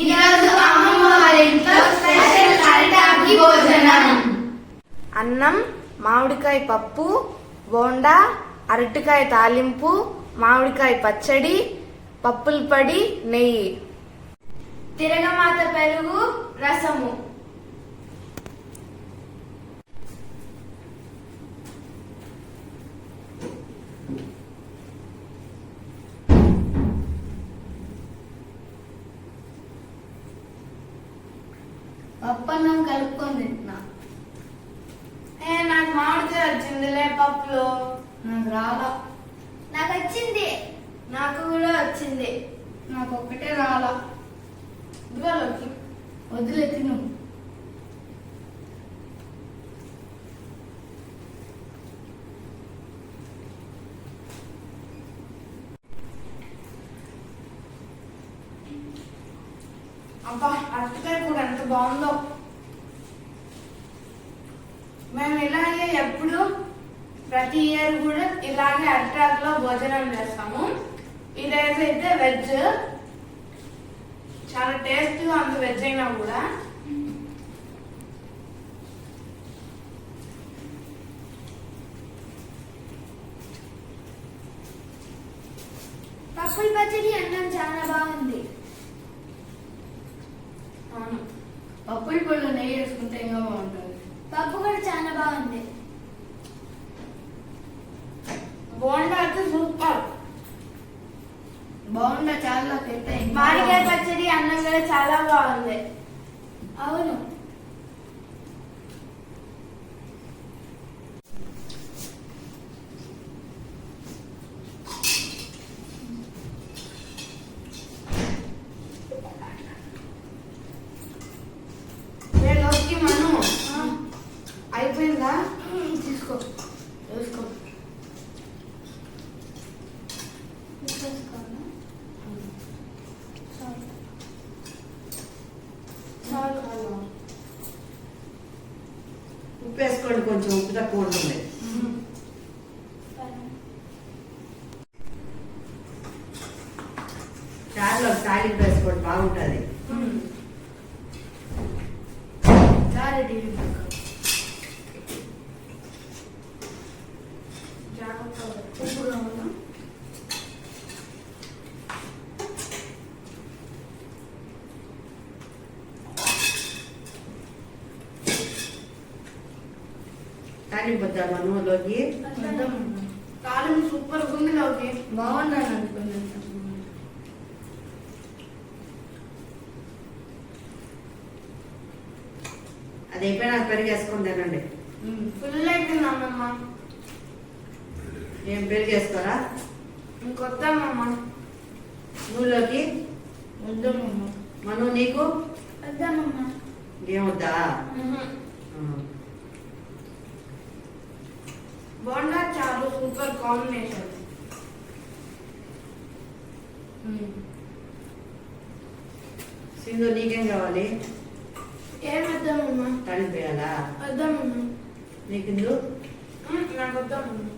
ఈరోజు అమ్మమ్మ వాళ్ళ ఇంట్లో స్పెషల్ అరిటాకి భోజనం. అన్నం మామిడికాయ పప్పు బోండా అరటికాయ తాలింపు మామిడికాయ పచ్చడి పప్పుల పడి నెయ్యి. తిరగమాత పెరుగు రసము. పప్పన్నం కలుపుకొని తింటున్నా. ఏ నాకు మామిడికాయ వచ్చిందిలే పప్పులో. నాకు రాలా. నాకు వచ్చింది. నాకు కూడా వచ్చింది. నాకు ఒక్కటే రాలా. ఇదిగోలోకి వదిలే తిను. అబ్బా అరటికాయ కూడా ఎంత బాగుందో. మేము ఇలాగే ఎప్పుడు ప్రతి ఇయర్ కూడా ఇలాగే అరిటాకులో భోజనం చేస్తాము. ఇదైతే అయితే వెజ్. చాలా టేస్ట్గా ఉంది వెజ్ అయినా కూడా. పప్పుల పచ్చడి అన్నం చాలా బాగుంది. అవును. పప్పుల పొడిలో నెయ్యి వేసుకుంటే ఇంకా బాగుంటుంది. పప్పు కూడా చాలా బాగుంది. బోండా అయితే సూపర్. బాగుందా చాలా? పెద్ద మామిడికాయ పచ్చడి అన్నం కూడా చాలా బాగుంది. అవును వీళ్ళకి మనం అయిపోయిందా తీసుకో. చూసుకో ఉప్పు వేసుకోండి కొంచెం ఉప్పు తక్కువ ఉంటుంది. చారులో తాలింపు వేసుకోండి బాగుంటుంది. ఉప్పు కావాలా తాలింపు వద్దా మనలోకి. కాలం సూపర్ ఉంది లోకి. బాగున్నాను అనుకున్నాను అది అయిపోయినా పెరుగు వేసుకొని తినండి. ఫుల్ అయిపోయింది అమ్మమ్మ. ఏం పెరుగు వేసుకోరా ఇంకొద్దామమ్మ నువ్వులోకి వద్దామమ్మ మను నీకు? వద్దామమ్మ ఏం వద్దా? బోండా చారు సూపర్ కాంబినేషన్ సింధు నీకేం కావాలి? ఏం వద్దామమ్మ తాలింపు వేయాలా వద్దామమ్మ నీకు ఇందు నాకు వద్దామమ్మ